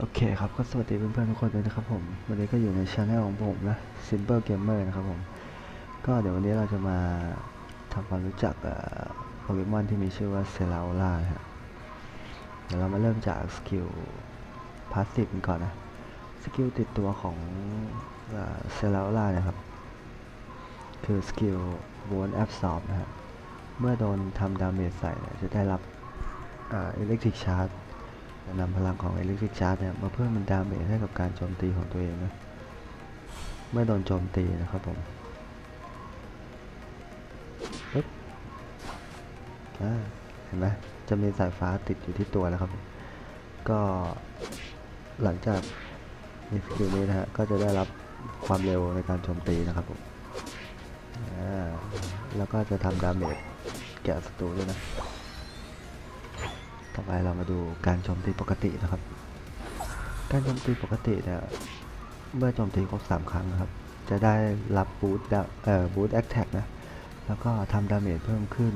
โอเคครับก็สวัสดีเพื่อนๆทุกคนด้วยนะครับผมวันนี้ก็อยู่ในช anel ของผมนะ Simple Gamer นะครับผม ก็เดี๋ยววันนี้เราจะมาทำความรู้จักโปเกมอนที่มีชื่อว่าเซลาล่าฮะเดี๋ยวเรามาเริ่มจากสกิลพาสซีฟกันก่อนนะ สกิลติดตัวของเซลาล่านะครับ คือสกิล Won't Absorb นะฮะ เมื่อโดนทำดาเมจใส่จะได้รับอิเล็กทริกชาร์จ จะนำพลังของ Electric Charge เนี่ยมาเพิ่มเป็นดาเมจให้กับการโจมตีของตัวเองนะเมื่อโดนโจมตีนะครับผมปึ๊บอ่าเห็นไหมจะมีสายฟ้าติดอยู่ที่ตัวนะครับ ก็หลังจากมีสกิลนี้นะฮะก็จะได้รับความเร็วในการโจมตีนะครับผมแล้วก็จะทำดาเมจแก่ศัตรูด้วยนะ ต่อไปเรามาดูการโจมตีปกตินะครับ การโจมตีปกติเนี่ยเมื่อโจมตีครบสามครั้งนะครับ จะได้รับบูทเอ่อบูทแอคแท็กนะ แล้วก็ทำดาเมจเพิ่มขึ้น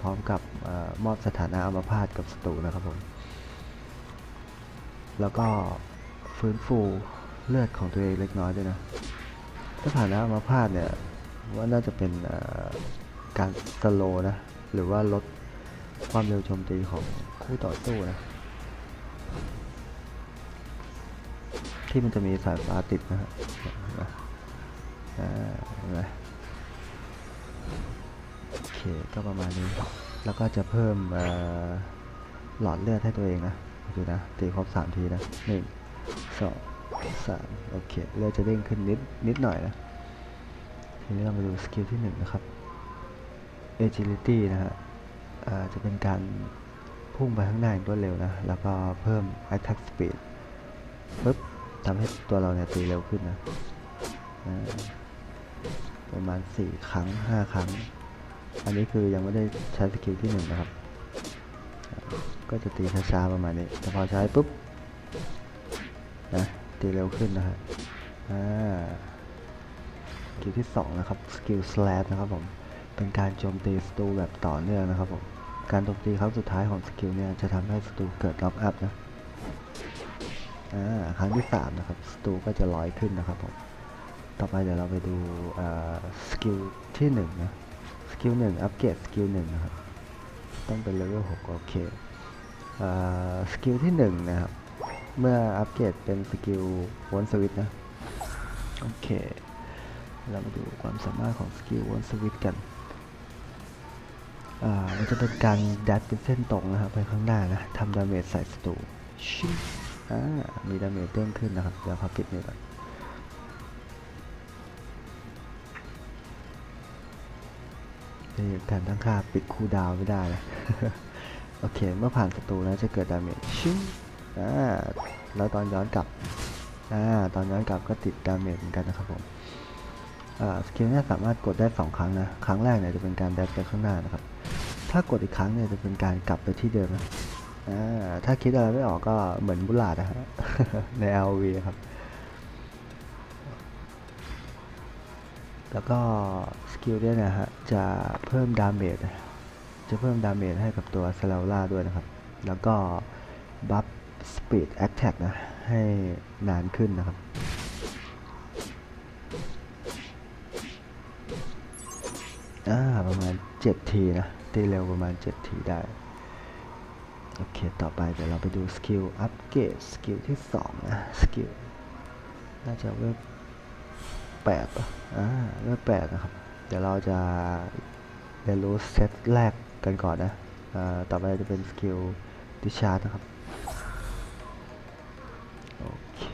พร้อมกับออมอบสถานะอัมพาตกับศัตรูนะครับผม แล้วก็ฟื้นฟูเลือดของตัวเองเล็กน้อยด้วยนะ สถานะอัมพาตเนี่ยว่าน่าจะเป็นการสโลนะ หรือว่าลดความเร็วโจมตีของ คู่ต่อสู้นะ ที่มันจะมีสายฟ้าติดนะฮะเห็นไหมอ่าเห็นไหมโอเคก็ประมาณนี้ แล้วก็จะเพิ่มหลอดเลือดให้ตัวเองนะดูนะตีครบสามทีนะหนึ่งสองสามโอเคเลือดจะเด้งขึ้นนิดนิดหน่อยนะทีนี้เรามาดูสกิลที่หนึ่งนะครับ agility นะฮะจะเป็นการ พุ่งไปข้างหน้าอย่างรวดเร็วนะ แล้วก็เพิ่ม attack speed ปึ๊บทำให้ตัวเราเนี่ยตีเร็วขึ้นนะ ประมาณ 4 ครั้ง 5 ครั้ง อันนี้คือยังไม่ได้ใช้สกิลที่ 1 นะครับ ก็จะตีช้าๆประมาณนี้ แต่พอใช้ปุ๊บนะตีเร็วขึ้นนะฮะอ่าสกิลที่ 2 นะครับ สกิล slash นะครับผม เป็นการโจมตีศัตรูแบบต่อเนื่องนะครับผม การโจมตีครั้งสุดท้ายของสกิลเนี่ยจะทำให้ศัตรูเกิดล็อกอัพนะอ่าครั้งที่สามนะครับศัตรูก็จะลอยขึ้นนะครับผมต่อไปเดี๋ยวเราไปดูอ่าสกิลที่หนึ่งนะสกิลหนึ่งอัปเกรดสกิลหนึ่งนะครับต้องเป็นเลเวลหกโอเคอ่าสกิลที่หนึ่งนะครับเมื่ออัปเกรดเป็นสกิลวนสวิตนะโอเคเรามาดูความสามารถของสกิลวนสวิตกัน มันจะเป็นการดัดเป็นเส้นตรงนะครับไปข้างหน้านะทำดาเมจใส่ศัตรูชิอ่ามีดาเมจเด้งขึ้นนะครับเดี๋ยวขอปิดนี่ก่อนนี่การตั้งค่าปิดคูดาวไม่ได้นะโอเค เมื่อผ่านศัตรูแล้วจะเกิดดาเมจชิงอ่าแล้วตอนย้อนกลับอ่าตอนย้อนกลับก็ติดดาเมจเหมือนกันนะครับผมอ่าสกิลนี่ยสามารถกดได้ 2 ครั้งนะ ครั้งแรกเนี่ยจะเป็นการแดชไปข้างหน้านะครับ ถ้ากดอีกครั้งเนี่ยจะเป็นการกลับไปที่เดิมนะถ้าคิดอะไรไม่ออกก็เหมือนบุลาดนะฮะใน LV ครับ แล้วก็สกิลเนี่ยนะฮะจะเพิ่มดาเมจจะเพิ่มดาเมจให้กับตัวซาลาล่าด้วยนะครับ แล้วก็บัฟสปีดแอคแท็กนะ ให้นานขึ้นนะครับอ่าประมาณ 7 ทีนะ ตีเร็วประมาณ 7 ทีได้ โอเค ต่อไปเดี๋ยวเราไปดูสกิลอัปเกรดสกิลที่ 2 นะ สกิล น่าจะเว็บ8ป่ะอ่าเว็บ8นะครับ เดี๋ยวเราจะเรียนรู้เซตแรกกันก่อนนะอ่าต่อไปจะเป็นสกิลดิชาร์ดนะครับ โอเค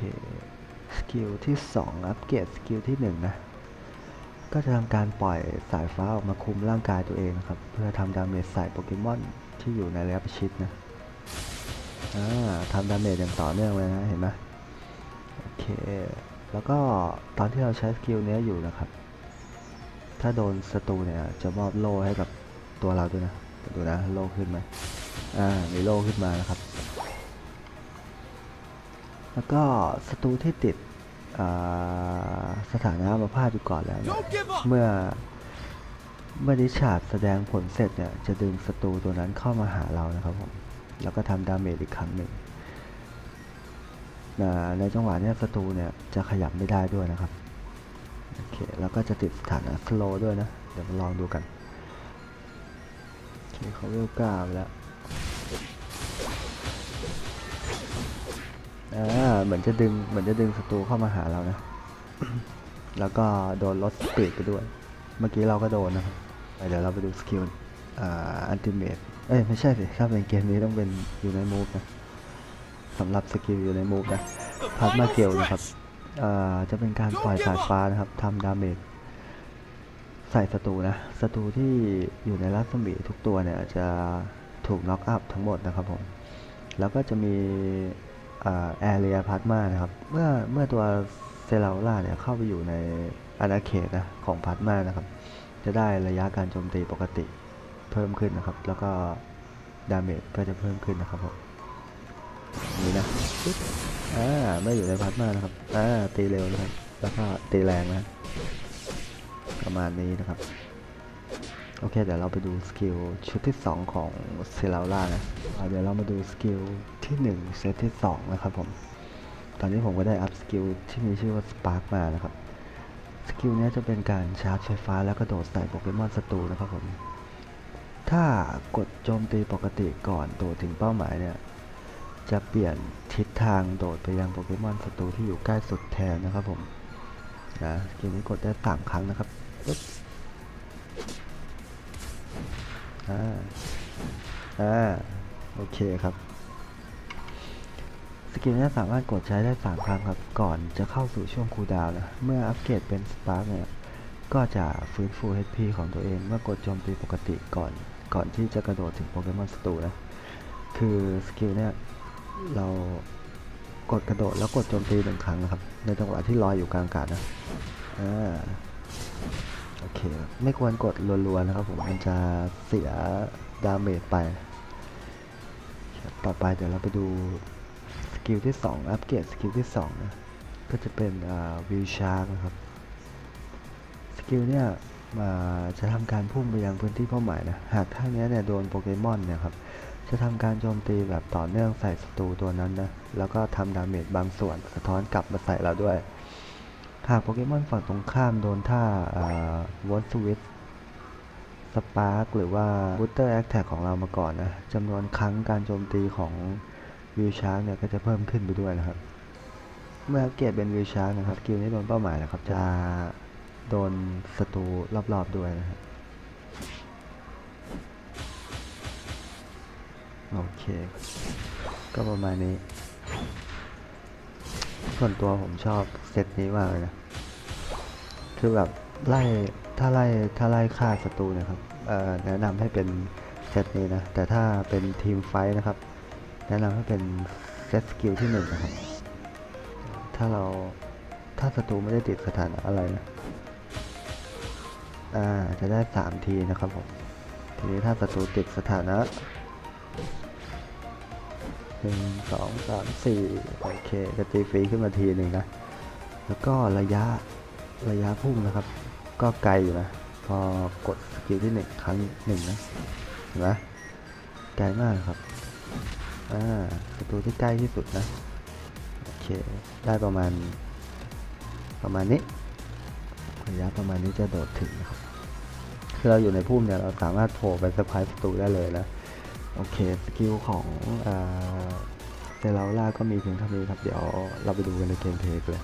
สกิลที่ 2 อัปเกรดสกิลที่ 1 นะ ก็จะทำการปล่อยสายฟ้าออกมาคุมร่างกายตัวเองนะครับ เพื่อทำดาเมจใส่โปเกมอนที่อยู่ในระยะประชิดนะอ่าทำดาเมจอย่างต่อเนื่องเลยนะเห็นไหมโอเค แล้วก็ตอนที่เราใช้สกิลนี้อยู่นะครับ ถ้าโดนศัตรูเนี่ยจะมอบโล่ให้กับตัวเราด้วยนะดูนะโล่ขึ้นไหมอ่ามีโล่ขึ้นมานะครับ แล้วก็ศัตรูที่ติด สถานะอัมพาตอยู่ก่อนแล้วเนี่ย Don't give up! เมื่อเมื่อดิชาร์ดแสดงผลเสร็จเนี่ยจะดึงศัตรูตัวนั้นเข้ามาหาเรานะครับผมแล้วก็ทำดาเมจอีกครั้งหนึ่งอ่าในจังหวะเนี้ยศัตรูเนี่ยจะขยับไม่ได้ด้วยนะครับโอเคแล้วก็จะติดสถานะ slow ด้วยนะ เดี๋ยวมาลองดูกันโอเคเขาเวลกล้าไปแล้ว อ่าเหมือนจะดึงเหมือนจะดึงศัตรูเข้ามาหาเรานะ แล้วก็โดนลดสปีดไปด้วย เมื่อกี้เราก็โดนนะครับเดี๋ยวเราไปดูสกิลอ่าอันติเมตเอ้ยไม่ใช่สิถ้าเป็นเกมนี้ต้องเป็นอยู่ในมูฟนะสำหรับสกิลอยู่ในมูฟนะพัดมาเกลนะครับอ่าจะเป็นการปล่อยสายฟ้านะครับทำดาเมจใส่ศัตรูนะศัตรูที่อยู่ในรัศมีทุกตัวเนี่ยจะถูกน็อกอัพทั้งหมดนะครับผมแล้วก็จะมี แอเรียพัดมานะครับ เมื่อเมื่อตัวเซลาล่าเนี่ยเข้าไปอยู่ในอาณาเขตนะของพัดมานะครับ จะได้ระยะการโจมตีปกติเพิ่มขึ้นนะครับ แล้วก็ดาเมจก็จะเพิ่มขึ้นนะครับผมนี่นะปึ๊บอ่าไม่อยู่ในพัดมานะครับอ่าตีเร็วนะครับ แล้วก็ตีแรงนะประมาณนี้นะครับ โอเคเดี๋ยวเราไปดูสกิลชุดที่ 2 ของเซลาล่านะเดี๋ยวเรามาดูสกิลที่1เซตที่ 2 นะครับผม ตอนนี้ผมก็ได้อัพสกิลที่มีชื่อว่าสปาร์กมานะครับ สกิลนี้จะเป็นการชาร์จไฟฟ้าแล้วก็โดดใส่โปเกมอนศัตรูนะครับผม ถ้ากดโจมตีปกติก่อนโดดถึงเป้าหมายเนี่ย จะเปลี่ยนทิศทางโดดไปยังโปเกมอนศัตรูที่อยู่ใกล้สุดแทนนะครับผมนะสกิลนี้กดได้สามครั้งนะครับ อ่าอ่าโอเคครับสกิลนี้สามารถกดใช้ได้ 3 ครั้งครับ ก่อนจะเข้าสู่ช่วงคูลดาวน์นะ เมื่ออัปเกรดเป็นสปาร์กเนี่ย ก็จะฟื้นฟู HP ของตัวเองเมื่อกดโจมตีปกติก่อน ก่อนที่จะกระโดดถึงโปเกมอนศัตรูนะ คือสกิลเนี่ย เรากดกระโดดแล้วกดโจมตีหนึ่งครั้งนะครับ ในจังหวะที่ลอยอยู่กลางอากาศนะ อ่า โอเค ไม่ควรกดรัวๆนะครับผมมันจะเสียดาเมจไป ต่อไปเดี๋ยวเราไปดูสกิลที่ 2 อัปเกรดสกิลที่2นะก็จะเป็นวิวชาร์นะครับ สกิลเนี่ยจะทำการพุ่งไปยังพื้นที่เป้าหมายนะ หากท่านี้เนี่ยโดนโปเกมอนเนี่ยครับจะทำการโจมตีแบบต่อเนื่องใส่ศัตรูตัวนั้นนะ แล้วก็ทำดาเมจบางส่วนสะท้อนกลับมาใส่เราด้วย หากโปเกมอนฝั่งตรงข้ามโดนท่าวอตสวิตสปาร์กหรือว่าบูตเตอร์แอคแท็กของเรามาก่อนนะจำนวนครั้งการโจมตีของวิวชาร์กเนี่ยก็จะเพิ่มขึ้นไปด้วยนะครับ เมื่ออัปเกรเป็นวิวชาร์กนะครับกิลนี้โดนเป้าหมายนะครับจะโดนศัตรูรอบๆด้วยนะครับโอเค ก็ประมาณนี้ ส่วนตัวผมชอบเซตนี้มากเลยนะ คือแบบไล่ถ้าไล่ถ้าไล่ฆ่าศัตรูนะครับแนะนำให้เป็นเซตนี้นะ แต่ถ้าเป็นทีมไฟท์นะครับ แนะนำให้เป็นเซตสกิลที่หนึ่งนะครับ ถ้าเราถ้าศัตรูไม่ได้ติดสถานะอะไรนะอ่าจะได้สามทีนะครับผม ทีนี้ถ้าศัตรูติดสถานะ หนึ่งสองสามสี่โอเคจะตีฟรีขึ้นมาทีหนึ่งนะ แล้วก็ระยะระยะพุ่งนะครับ ก็ไกลอยู่นะ พอกดสกิลที่หนึ่งครั้งหนึ่งนะเห็นไหมไกลมากครับอ่าประตูที่ใกล้ที่สุดนะโอเคได้ประมาณ ประมาณนี้ระยะประมาณนี้จะโดดถึงนะครับคือเราอยู่ในพุ่มเนี่ยเราสามารถโผล่ไปสะพายประตูได้เลยนะ โอเคสกิลของเซลาล่าก็มีเพียงเท่านี้ครับ เดี๋ยวเราไปดูกันในเกมเพลย์เลย